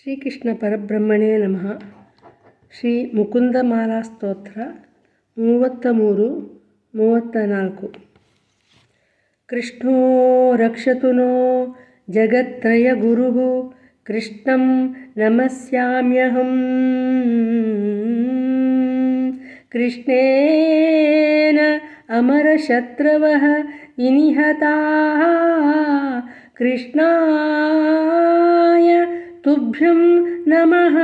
ಶ್ರೀಕೃಷ್ಣ ಪರಬ್ರಹ್ಮಣೇ ನಮಃ ಶ್ರೀ ಮುಕುಂದಮಾಲಾ ಸ್ತೋತ್ರ ಮೂವತ್ತ ಮೂರು ಮೂವತ್ತ ನಾಲ್ಕು ಕೃಷ್ಣೋ ರಕ್ಷತು ನೋ ಜಗತ್ರಯ ಗುರು ಕೃಷ್ಣಂ ನಮಸ್ಯಾಮ್ಯಹಂ ಕೃಷ್ಣೇನ ಅಮರಶತ್ರವ ಇನಿಹತಾ ಕೃಷ್ಣ तुभ्यं नमः।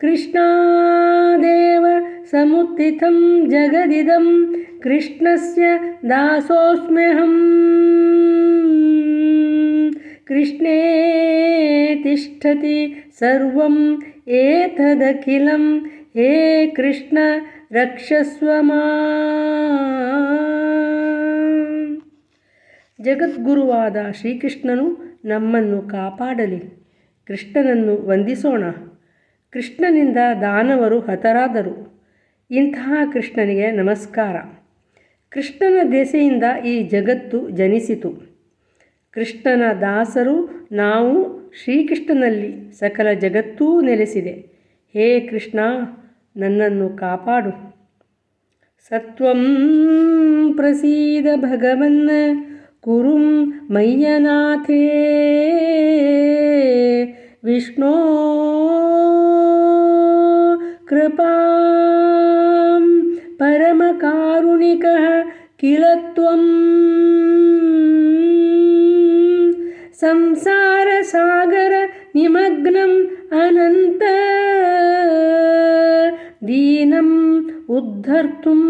कृष्णादेव समुत्थितं जगदिदं कृष्णस्य दासोऽस्म्यहम्। कृष्णे तिष्ठति सर्वम् एतदखिलं। हे कृष्ण रक्षस्व ಮಾಂ. ಜಗದ್ಗುರುವಾದ ಶ್ರೀಕೃಷ್ಣನು ನಮ್ಮನ್ನು ಕಾಪಾಡಲಿ. ಕೃಷ್ಣನನ್ನು ವಂದಿಸೋಣ. ಕೃಷ್ಣನಿಂದ ದಾನವರು ಹತರಾದರು. ಇಂತಹ ಕೃಷ್ಣನಿಗೆ ನಮಸ್ಕಾರ. ಕೃಷ್ಣನ ದೆಸೆಯಿಂದ ಈ ಜಗತ್ತು ಜನಿಸಿತು. ಕೃಷ್ಣನ ದಾಸರು ನಾವು ಶ್ರೀಕೃಷ್ಣನಲ್ಲಿ ಸಕಲ ಜಗತ್ತೂ ನೆಲೆಸಿದೆ. ಹೇ ಕೃಷ್ಣ, ನನ್ನನ್ನು ಕಾಪಾಡು. ಸತ್ವಂ ಪ್ರಸೀದ ಭಗವನ್ കുറും മയ്യനാഥേ വിഷ്ണോ कृपां परमकारुणिकः किल त्वम् संसारसागरनिमग्नम् अनन्त दीनम् उद्धर्तुम्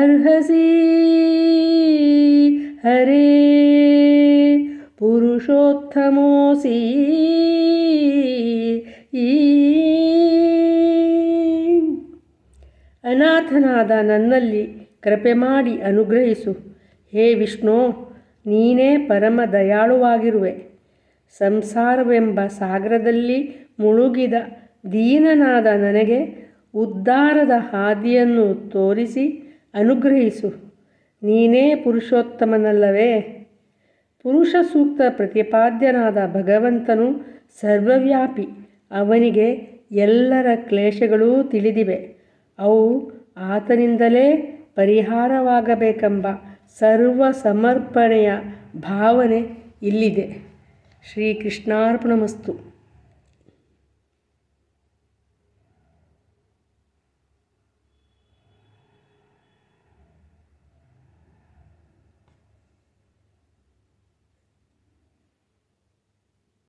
अर्हसि हरे पुरुषोत्तमोऽसि ಅನಾಥನಾದ ನನ್ನಲ್ಲಿ ಕೃಪೆ ಮಾಡಿ ಅನುಗ್ರಹಿಸು ಹೇ ವಿಷ್ಣು ನೀನೇ ಪರಮ ದಯಾಳುವಾಗಿರುವೆ ಸಂಸಾರವೆಂಬ ಸಾಗರದಲ್ಲಿ ಮುಳುಗಿದ ದೀನನಾದ ನನಗೆ ಉದ್ಧಾರದ ಹಾದಿಯನ್ನು ತೋರಿಸಿ ಅನುಗ್ರಹಿಸು ನೀನೇ ಪುರುಷೋತ್ತಮನಲ್ಲವೇ? ಪುರುಷ ಸೂಕ್ತ ಪ್ರತಿಪಾದ್ಯನಾದ ಭಗವಂತನು ಸರ್ವವ್ಯಾಪಿ. ಅವನಿಗೆ ಎಲ್ಲರ ಕ್ಲೇಶಗಳೂ ತಿಳಿದಿವೆ. ಅವು ಆತನಿಂದಲೇ ಪರಿಹಾರವಾಗಬೇಕೆಂಬ ಸರ್ವ ಸಮರ್ಪಣೆಯ ಭಾವನೆ ಇಲ್ಲಿದೆ. ಶ್ರೀಕೃಷ್ಣಾರ್ಪಣಮಸ್ತು.